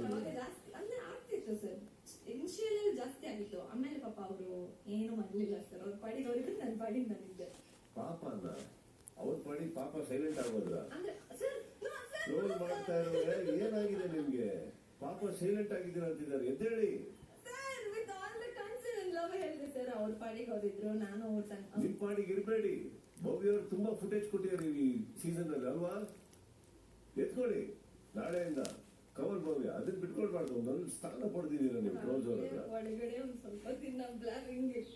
ಅವಾಗ ಜಾಸ್ತಿ ಅಂದ್ರೆ ಆಗ್ತಿತ್ತು ಸರ್. ಇನಿಷಿಯಲ್ ಜಾಸ್ತಿ ಆಗಿತ್ತು. ಆಮೇಲೆ ಪಾಪ ಅವರು ಏನು ಮಾಡ್ಲಿಲ್ಲ ಸರ್. ಅವ್ರ ಪಾಡಿಗೆ ಅವ್ರಿಗೆ ನನ್ನ ಪಾಡಿಗೆ ನಾನಿದ್ದೆ ಪಾಪ ಅವ್ರ ಪಾಡಿ ಪಾಪ ಸೈಲೆಂಟ್ ಆಗೋದ್ರ ಅಂದ್ರೆ ಸರ್ ಟ್ರೋಲ್ ಮಾಡ್ತಾ. ಇರೋದ್ರೆ ಏನಾಗಿದೆ ನಿಮ್ಗೆ? ಪಾಪ ಸೈಲೆಂಟ್ ಆಗಿದ್ದೀರ ಅಂತಿದ್ದಾರೆ. ಎದ್ದೇಳಿ. ಸರ್ ಅವ್ರ ಪಾಡಿಗೆ ಅವ್ರಿದ್ರು ನಾನು ಅವ್ರ ತನ್ನ ನಿಮ್ ಪಾಡಿಗೆ ಇರ್ಬೇಡಿ. ಭವ್ಯ ಅವ್ರು ತುಂಬಾ ಫುಟೇಜ್ ಕೊಟ್ಟಿದ್ದಾರೆ ಈ ಸೀಸನ್ ಅಲ್ಲಿ ಅಲ್ವಾ? ಎತ್ಕೊಳ್ಳಿ. ನಾಳೆಯಿಂದ. ಬಿಟ್ಕೊಳ್ಬಾರ್ದು ಒಂದೊಂದು ಸ್ಥಾನ ಪಡೆದಿದ್ದೀರ ನೀವು ಹತ್ರ ಒಳಗಡೆ ಒಂದು ಸ್ವಲ್ಪ ದಿನ ಬ್ಲಾಕ್ ಇಂಗ್ಲಿಷ್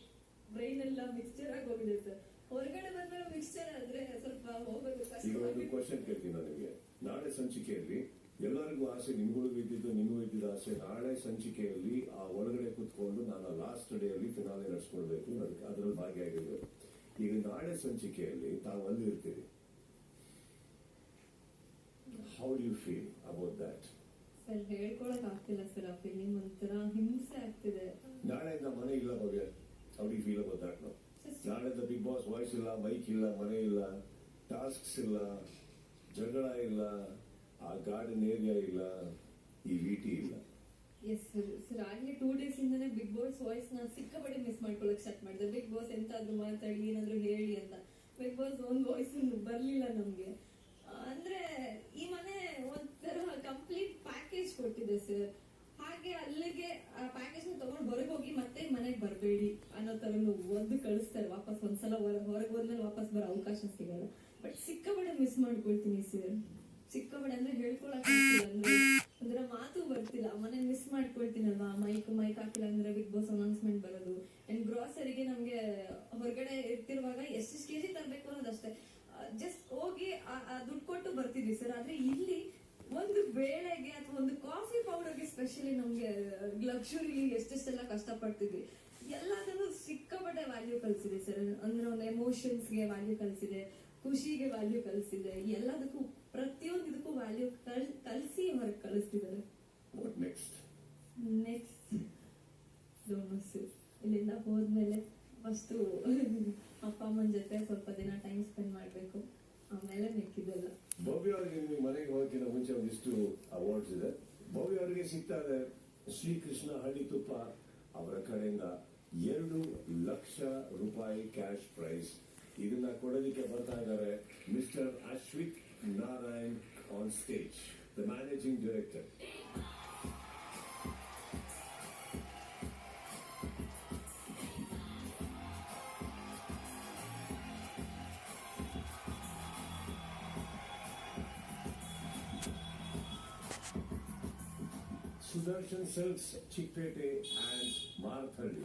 ಬ್ರೈನ್ ಎಲ್ಲ ಮಿಕ್ಸ್ಚರ್ ಆಗಿ ಹೋಗಿದೆ ಸರ್ ಹೊರಗಡೆ ಬಂದ್ಮೇಲೆ ಮಿಕ್ಸ್ಚರ್ ಆದ್ರೆ ಸ್ವಲ್ಪ ಹೋಗೋದು ಕಷ್ಟ ಈಗ ಒಂದು ಕ್ವಶನ್ ಕೇಳ್ತೀನಿ ನನಗೆ ನಾಳೆ ಸಂಚಿಕೆಯಲ್ಲಿ ಎಲ್ಲರಿಗೂ ಆಸೆ ನಿಮ್ಗಳಿಗೂ ಇದ್ದಿದ್ದು ನಿಮಗೂ ಇದ್ದಿದ್ದ ಆಸೆ ನಾಳೆ ಸಂಚಿಕೆಯಲ್ಲಿ ಆ ಒಳಗಡೆ ಕುತ್ಕೊಂಡು ನಾನು ಲಾಸ್ಟ್ ಡೇ ಅಲ್ಲಿ ಫಿನಾಲೆ ನಡೆಸ್ಕೊಳ್ಬೇಕು ನನಗೆ ಅದರಲ್ಲಿ ಭಾಗಿಯಾಗಿದ್ದು. ಈಗ ನಾಳೆ ಸಂಚಿಕೆಯಲ್ಲಿ ತಾವು ಅಲ್ಲಿ ಇರ್ತೀರಿ how you feel about that sir ಹೇಳ್ಕೊಳಕ್ ಆಗ್ತಿಲ್ಲ ಸರ್ ಆ ಫಿಲಿಂ ಒಂಥರ ಹಿಂಸೆ ಆಗ್ತಿದೆ. ನಾಳೆಯಿಂದ ಮನೆ ಇಲ್ಲ ಭವ್ಯ ಅವ್ರಿಗೆ ಫೀಲ್ ಅಬೌಟ್ ದಟ್ ನಾವು ನಾಳೆಯಿಂದ ಬಿಗ್ ಬಾಸ್ ವಾಯ್ಸ್ ಇಲ್ಲ ಮೈಕ್ ಇಲ್ಲ ಮನೆ ಇಲ್ಲ ಟಾಸ್ಕ್ಸ್ ಇಲ್ಲ ಜಗಳ ಇಲ್ಲ ಆ ಗಾರ್ಡನ್ ಏರಿಯಾ ಇಲ್ಲ ಈ ವಿಟಿ ಇಲ್ಲ. ಎಸ್ ಸರ್ ಸರ್ ಆಗ್ಲೇ ಟೂ ಡೇಸ್ ಇಂದಾನೆ ಬಿಗ್ ಬಾಸ್ ವಾಯ್ಸ್ ನಾನು ಸಿಕ್ಕಾಪಟ್ಟೆ ಮಿಸ್ ಮಾಡ್ಕೊಳಕ್ ಸ್ಟಾರ್ಟ್ ಮಾಡಿದೆ. ಬಿಗ್ ಬಾಸ್ ಎಂತಾದ್ರೂ ಮಾತಾಡಿ ಏನಾದ್ರೂ ಹೇಳಿ ಅಂತ. ಬಿಗ್ ಬಾಸ್ ಒಂದ್ ವಾಯ್ಸ್ ಬರ್ಲಿಲ್ಲ ನಮ್ಗೆ. ಅಂದ್ರೆ ಈ ಮನೆ ಒಂಥರ ಕಂಪ್ಲೀಟ್ ಕೊಟ್ಟಿದೆ ಸರ್. ಹಾಗೆ ಅಲ್ಲಿಗೆ ಪ್ಯಾಕೇಜ್ ತಗೊಂಡು ಹೊರಗೆ ಹೋಗಿ ಮತ್ತೆ ಮನೆಗೆ ಬರಬೇಡಿ ಅನ್ನೋ ತರ ಒಂದು ಕಳಿಸ್ತಾರೆ ವಾಪಸ್ ಒಂದ್ಸಲ ಹೊರಗೆ ಹೋದ್ಮೇಲೆ ವಾಪಸ್ ಬರೋ ಅವಕಾಶ ಸಿಗಲ್ಲ. ಬಟ್ ಸಿಕ್ಕಾಪಟ್ಟೆ ಮಿಸ್ ಮಾಡ್ಕೊಳ್ತೀನಿ ಸರ್. ಸಿಕ್ಕಾಪಟ್ಟೆ ಅಂದ್ರೆ ಹೇಳ್ಕೊಳಕ್ ಅಂದ್ರೆ. ಮಾತು ಬರ್ತಿಲ್ಲ. ಮನೆ ಮಿಸ್ ಮಾಡ್ಕೊಳ್ತೀನಲ್ವಾ? ಮೈಕ್ ಮೈಕ್ ಹಾಕಿಲ್ಲ ಅಂದ್ರೆ ಬಿಗ್ ಬಾಸ್ ಅನೌನ್ಸ್ಮೆಂಟ್ ಬರೋದು. ಅಂಡ್ ಗ್ರಾಸರಿಗೆ ನಮ್ಗೆ ಹೊರಗಡೆ ಇರ್ತಿರುವಾಗ ಎಷ್ಟೆಷ್ಟು ಕೆಜಿ ತರಬೇಕು ಅನ್ನೋದಷ್ಟೇ. ಜಸ್ಟ್ ಹೋಗಿ ದುಡ್ಡು ಕೊಟ್ಟು ಬರ್ತಿದ್ವಿ ಸರ್. ಆದ್ರೆ ಇಲ್ಲಿ ಒಂದು ಬೇಳೆಗೆ ಅಥವಾ ಒಂದು ಕಾಫಿ ಪೌಡರ್ಗೆ ಸ್ಪೆಷಲಿ ನಮ್ಗೆ ಲಕ್ಷುರಿ ಎಷ್ಟೆಷ್ಟೆಲ್ಲ ಕಷ್ಟಪಡ್ತಿದ್ವಿ. ಎಲ್ಲದನ್ನು ಸಿಕ್ಕಾಪಟ್ಟೆ ವ್ಯಾಲ್ಯೂ ಕಲಿಸಿದೆ ಸರ್ ಅಂದ್ರೆ ಒಂದು ಎಮೋಷನ್ಸ್ಗೆ ವ್ಯಾಲ್ಯೂ ಕಲಿಸಿದೆ ಖುಷಿಗೆ ವ್ಯಾಲ್ಯೂ ಕಲಿಸಿದೆ ಎಲ್ಲದಕ್ಕೂ ಪ್ರತಿಯೊಂದು ಇದಕ್ಕೂ ವ್ಯಾಲ್ಯೂ ಕಲ್ ಕಲಿಸಿ ಹೊರಗೆ ಕಳಿಸ್ತಿದ್ದಾರೆ. ವಾಟ್ ನೆಕ್ಸ್ಟ್ ಡೋಮಸ್ಸು ಇಲ್ಲಿಂದ ಹೋದ್ಮೇಲೆ ಫಸ್ಟು ಅಪ್ಪ ಅಮ್ಮನ ಜೊತೆ ಸ್ವಲ್ಪ ದಿನ ಟೈಮ್ ಸ್ಪೆಂಡ್ ಮಾಡಬೇಕು. ಭವ್ಯ ಅವರಿಗೆ ನಿಮಗೆ ಮನೆಗೆ ಹೋಗೋಕ್ಕಿಂತ ಮುಂಚೆ ಒಂದಿಷ್ಟು ಅವಾರ್ಡ್ಸ್ ಇದೆ. ಭವ್ಯ ಅವರಿಗೆ ಸಿಗ್ತಾ ಇದೆ ಶ್ರೀಕೃಷ್ಣ ಹಳ್ಳಿ ತುಪ್ಪ ಅವರ ಕಡೆಯಿಂದ ಎರಡು ಲಕ್ಷ ರೂಪಾಯಿ ಕ್ಯಾಶ್ ಪ್ರೈಸ್ ಇದನ್ನ ಕೊಡೋದಿಕ್ಕೆ ಬರ್ತಾ ಇದ್ದಾರೆ mister Ashwith Narayan on stage the managing director Sudarshan Silks, Chikpete and Marpalli.